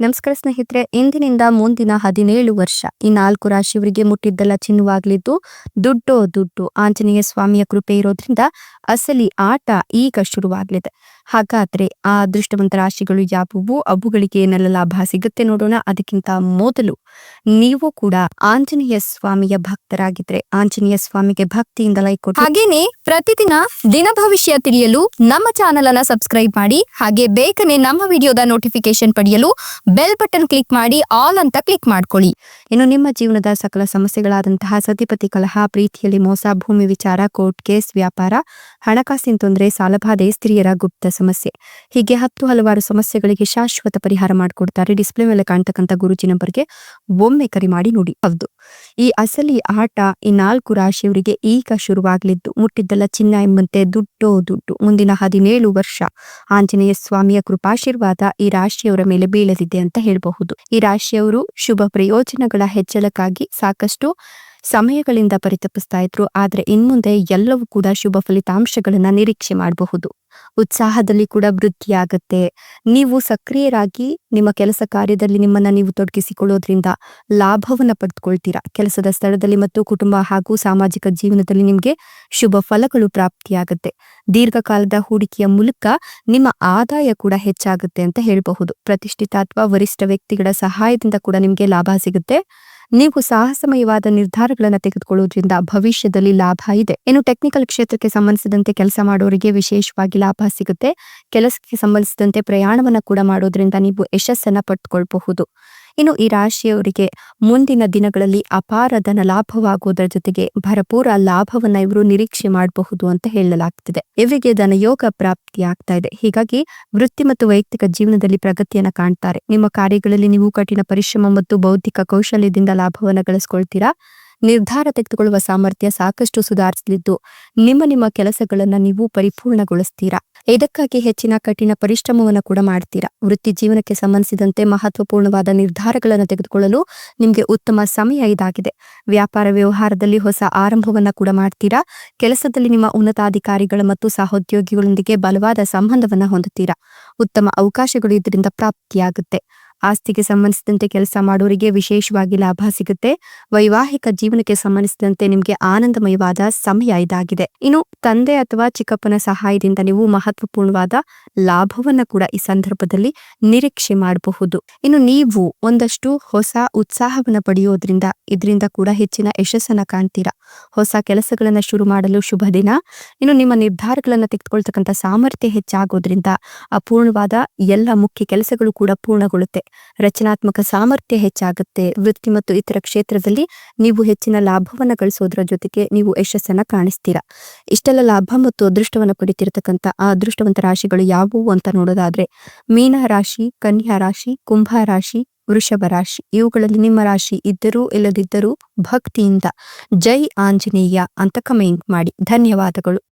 ನಮಸ್ಕಾರ ಸ್ನೇಹಿತರೆ, ಇಂದಿನಿಂದ ಮುಂದಿನ ಹದಿನೇಳು ವರ್ಷ. ಈ ನಾಲ್ಕು ರಾಶಿಯವರಿಗೆ ಮುಟ್ಟಿದ್ದೆಲ್ಲ ಚಿನ್ನವಾಗ್ಲಿದ್ದು, ದುಡ್ಡೋ ದುಡ್ಡು. ಆಂಜನೇಯ ಸ್ವಾಮಿಯ ಕೃಪೆ ಇರೋದ್ರಿಂದ ಅಸಲಿ ಆಟ ಈಗ ಶುರುವಾಗ್ಲಿದೆ. ಹಾಗಾದ್ರೆ ಆ ಅದೃಷ್ಟವಂತ ರಾಶಿಗಳು ಯಾವುವು? ಅವುಗಳಿಗೆ ಏನೆಲ್ಲ ಲಾಭ ಸಿಗುತ್ತೆ ನೋಡೋಣ. ಅದಕ್ಕಿಂತ ಮೊದಲು ನೀವು ಕೂಡ ಆಂಜನೇಯ ಸ್ವಾಮಿಯ ಭಕ್ತರಾಗಿದ್ರೆ ಆಂಜನೇಯ ಸ್ವಾಮಿಗೆ ಭಕ್ತಿಯಿಂದ ಲೈಕ್ ಕೊಡಿ ಹಾಗೇನೆ ಪ್ರತಿದಿನ ದಿನ ಭವಿಷ್ಯ ತಿಳಿಯಲು ನಮ್ಮ ಚಾನೆಲ್ ಅನ್ನ ಸಬ್ಸ್ಕ್ರೈಬ್ ಮಾಡಿ ಹಾಗೆ ಬೇಗನೆ ನಮ್ಮ ವಿಡಿಯೋದ ನೋಟಿಫಿಕೇಶನ್ ಪಡೆಯಲು ಬೆಲ್ ಬಟನ್ ಕ್ಲಿಕ್ ಮಾಡಿ ಆಲ್ ಅಂತ ಕ್ಲಿಕ್ ಮಾಡ್ಕೊಳ್ಳಿ. ಇನ್ನು ನಿಮ್ಮ ಜೀವನದ ಸಕಲ ಸಮಸ್ಯೆಗಳಾದಂತಹ ಸತಿಪತಿ ಕಲಹ ಪ್ರೀತಿಯಲ್ಲಿ ಮೋಸ ಭೂಮಿ ವಿಚಾರ ಕೋರ್ಟ್ ಕೇಸ್ ವ್ಯಾಪಾರ ಹಣಕಾಸಿನ ತೊಂದರೆ ಸಾಲಬಾಧೆ ಸ್ತ್ರೀಯರ ಗುಪ್ತ ಸಮಸ್ಯೆ. ಹೀಗೆ ಹತ್ತು ಹಲವಾರು ಸಮಸ್ಯೆಗಳಿಗೆ ಶಾಶ್ವತ ಪರಿಹಾರ ಮಾಡಿಕೊಡ್ತಾರೆ ಡಿಸ್ಪ್ಲೇ ಮೇಲೆ ಕಾಣ್ತಕ್ಕಂಥ ಗುರುಜಿ ನಂಬರ್ಗೆ ಒಮ್ಮೆ ಕರೆ ಮಾಡಿ ನೋಡಿ. ಹೌದು. ಈ ಅಸಲಿ ಆಟ ಈ ನಾಲ್ಕು ರಾಶಿಯವರಿಗೆ ಈಗ ಶುರುವಾಗಲಿದ್ದು. ಮುಟ್ಟಿದ್ದಲ್ಲ ಚಿನ್ನ ಎಂಬಂತೆ ದುಡ್ಡೋ ದುಡ್ಡು. ಮುಂದಿನ ಹದಿನೇಳು ವರ್ಷ ಆಂಜನೇಯ ಸ್ವಾಮಿಯ ಕೃಪಾಶೀರ್ವಾದ ಈ ರಾಶಿಯವರ ಮೇಲೆ ಬೀಳಲಿದೆ ಅಂತ ಹೇಳಬಹುದು. ಈ ರಾಶಿಯವರು ಶುಭ ಪ್ರಯೋಜನಗಳ ಹೆಚ್ಚಳಕ್ಕಾಗಿ ಸಾಕಷ್ಟು ಸಮಯಗಳಿಂದ ಪರಿತಪಿಸ್ತಾ ಇದ್ರು, ಆದ್ರೆ ಇನ್ಮುಂದೆ ಎಲ್ಲವೂ ಕೂಡ ಶುಭ ಫಲಿತಾಂಶಗಳನ್ನ ನಿರೀಕ್ಷೆ ಮಾಡಬಹುದು. ಉತ್ಸಾಹದಲ್ಲಿ ಕೂಡ ವೃದ್ಧಿಯಾಗುತ್ತೆ ನೀವು ಸಕ್ರಿಯರಾಗಿ ನಿಮ್ಮ ಕೆಲಸ ಕಾರ್ಯದಲ್ಲಿ ನಿಮ್ಮನ್ನ ನೀವು ತೊಡಗಿಸಿಕೊಳ್ಳೋದ್ರಿಂದ ಲಾಭವನ್ನ ಪಡೆದುಕೊಳ್ತೀರಾ ಕೆಲಸದ ಸ್ಥಳದಲ್ಲಿ ಮತ್ತು ಕುಟುಂಬ ಹಾಗೂ ಸಾಮಾಜಿಕ ಜೀವನದಲ್ಲಿ ನಿಮಗೆ ಶುಭ ಫಲಗಳು ಪ್ರಾಪ್ತಿಯಾಗುತ್ತೆ. ದೀರ್ಘಕಾಲದ ಹೂಡಿಕೆಯ ಮೂಲಕ ನಿಮ್ಮ ಆದಾಯ ಕೂಡ ಹೆಚ್ಚಾಗುತ್ತೆ ಅಂತ ಹೇಳಬಹುದು. ಪ್ರತಿಷ್ಠಿತ ಅಥವಾ ವರಿಷ್ಠ ವ್ಯಕ್ತಿಗಳ ಸಹಾಯದಿಂದ ಕೂಡ ನಿಮಗೆ ಲಾಭ ಸಿಗುತ್ತೆ. ನೀವು ಸಾಹಸಮಯವಾದ ನಿರ್ಧಾರಗಳನ್ನು ತೆಗೆದುಕೊಳ್ಳುವುದರಿಂದ ಭವಿಷ್ಯದಲ್ಲಿ ಲಾಭ ಇದೆ. ಇನ್ನು ಟೆಕ್ನಿಕಲ್ ಕ್ಷೇತ್ರಕ್ಕೆ ಸಂಬಂಧಿಸಿದಂತೆ ಕೆಲಸ ಮಾಡೋರಿಗೆ ವಿಶೇಷವಾಗಿ ಲಾಭ ಸಿಗುತ್ತೆ. ಕೆಲಸಕ್ಕೆ ಸಂಬಂಧಿಸಿದಂತೆ ಪ್ರಯಾಣವನ್ನ ಕೂಡ ಮಾಡೋದ್ರಿಂದ ನೀವು ಯಶಸ್ಸನ್ನ ಪಡೆದುಕೊಳ್ಳಬಹುದು ಇನ್ನು ಈ ರಾಶಿಯವರಿಗೆ ಮುಂದಿನ ದಿನಗಳಲ್ಲಿ ಅಪಾರ ಧನ ಲಾಭವಾಗುವುದರ ಜೊತೆಗೆ ಭರಪೂರ ಲಾಭವನ್ನ ಇವರು ನಿರೀಕ್ಷೆ ಮಾಡಬಹುದು ಅಂತ ಹೇಳಲಾಗ್ತಿದೆ. ಇವರಿಗೆ ಧನಯೋಗ ಪ್ರಾಪ್ತಿ ಆಗ್ತಾ ಇದೆ. ಹೀಗಾಗಿ ವೃತ್ತಿ ಮತ್ತು ವೈಯಕ್ತಿಕ ಜೀವನದಲ್ಲಿ ಪ್ರಗತಿಯನ್ನ ಕಾಣ್ತಾರೆ. ನಿಮ್ಮ ಕಾರ್ಯಗಳಲ್ಲಿ ನೀವು ಕಠಿಣ ಪರಿಶ್ರಮ ಮತ್ತು ಬೌದ್ಧಿಕ ಕೌಶಲ್ಯದಿಂದ ಲಾಭವನ್ನ ಗಳಿಸ್ಕೊಳ್ತೀರಾ? ನಿರ್ಧಾರ ತೆಗೆದುಕೊಳ್ಳುವ ಸಾಮರ್ಥ್ಯ ಸಾಕಷ್ಟು ಸುಧಾರಿಸಲಿದ್ದು, ನಿಮ್ಮ ನಿಮ್ಮ ಕೆಲಸಗಳನ್ನು ನೀವು ಪರಿಪೂರ್ಣಗೊಳಿಸ್ತೀರಾ? ಇದಕ್ಕಾಗಿ ಹೆಚ್ಚಿನ ಕಠಿಣ ಪರಿಶ್ರಮವನ್ನು ಕೂಡ ಮಾಡ್ತೀರಾ? ವೃತ್ತಿ ಜೀವನಕ್ಕೆ ಸಂಬಂಧಿಸಿದಂತೆ ಮಹತ್ವಪೂರ್ಣವಾದ ನಿರ್ಧಾರಗಳನ್ನು ತೆಗೆದುಕೊಳ್ಳಲು ನಿಮಗೆ ಉತ್ತಮ ಸಮಯ ಇದಾಗಿದೆ. ವ್ಯಾಪಾರ ವ್ಯವಹಾರದಲ್ಲಿ ಹೊಸ ಆರಂಭವನ್ನ ಕೂಡ ಮಾಡ್ತೀರಾ? ಕೆಲಸದಲ್ಲಿ ನಿಮ್ಮ ಉನ್ನತಾಧಿಕಾರಿಗಳ ಮತ್ತು ಸಹೋದ್ಯೋಗಿಗಳೊಂದಿಗೆ ಬಲವಾದ ಸಂಬಂಧವನ್ನ ಹೊಂದುತ್ತೀರಾ? ಉತ್ತಮ ಅವಕಾಶಗಳು ಇದರಿಂದ ಪ್ರಾಪ್ತಿಯಾಗುತ್ತೆ. ಆಸ್ತಿಗೆ ಸಂಬಂಧಿಸಿದಂತೆ ಕೆಲಸ ಮಾಡೋರಿಗೆ ವಿಶೇಷವಾಗಿ ಲಾಭ ಸಿಗುತ್ತೆ. ವೈವಾಹಿಕ ಜೀವನಕ್ಕೆ ಸಂಬಂಧಿಸಿದಂತೆ ನಿಮಗೆ ಆನಂದಮಯವಾದ ಸಮಯ ಇದಾಗಿದೆ. ಇನ್ನು ತಂದೆ ಅಥವಾ ಚಿಕ್ಕಪ್ಪನ ಸಹಾಯದಿಂದ ನೀವು ಮಹತ್ವಪೂರ್ಣವಾದ ಲಾಭವನ್ನ ಕೂಡ ಈ ಸಂದರ್ಭದಲ್ಲಿ ನಿರೀಕ್ಷೆ ಮಾಡಬಹುದು. ಇನ್ನು ನೀವು ಒಂದಷ್ಟು ಹೊಸ ಉತ್ಸಾಹವನ್ನ ಪಡೆಯೋದ್ರಿಂದ, ಇದರಿಂದ ಕೂಡ ಹೆಚ್ಚಿನ ಯಶಸ್ಸನ್ನ ಕಾಣ್ತೀರಾ? ಹೊಸ ಕೆಲಸಗಳನ್ನ ಶುರು ಮಾಡಲು ಶುಭ ದಿನ. ಇನ್ನು ನಿಮ್ಮ ನಿರ್ಧಾರಗಳನ್ನ ತೆಗೆದುಕೊಳ್ತಕ್ಕಂಥ ಸಾಮರ್ಥ್ಯ ಹೆಚ್ಚಾಗೋದ್ರಿಂದ ಅಪೂರ್ಣವಾದ ಎಲ್ಲ ಮುಖ್ಯ ಕೆಲಸಗಳು ಕೂಡ ಪೂರ್ಣಗೊಳ್ಳುತ್ತೆ. ರಚನಾತ್ಮಕ ಸಾಮರ್ಥ್ಯ ಹೆಚ್ಚಾಗುತ್ತೆ. ವೃತ್ತಿ ಮತ್ತು ಇತರ ಕ್ಷೇತ್ರದಲ್ಲಿ ನೀವು ಹೆಚ್ಚಿನ ಲಾಭವನ್ನ ಗಳಿಸೋದ್ರ ಜೊತೆಗೆ ನೀವು ಯಶಸ್ಸನ್ನ ಕಾಣಿಸ್ತೀರಾ. ಇಷ್ಟೆಲ್ಲ ಲಾಭ ಮತ್ತು ಅದೃಷ್ಟವನ್ನ ಪಡಿತಿರತಕ್ಕಂಥ ಆ ಅದೃಷ್ಟವಂತ ರಾಶಿಗಳು ಯಾವುವು ಅಂತ ನೋಡೋದಾದ್ರೆ, ಮೀನ ರಾಶಿ, ಕನ್ಯಾ ರಾಶಿ, ಕುಂಭ ರಾಶಿ, ವೃಷಭ ರಾಶಿ, ಇವುಗಳಲ್ಲಿ ನಿಮ್ಮ ರಾಶಿ ಇದ್ದರೂ ಇಲ್ಲದಿದ್ದರೂ ಭಕ್ತಿಯಿಂದ ಜೈ ಆಂಜನೇಯ ಅಂತ ಕಮೆಂಟ್ ಮಾಡಿ. ಧನ್ಯವಾದಗಳು.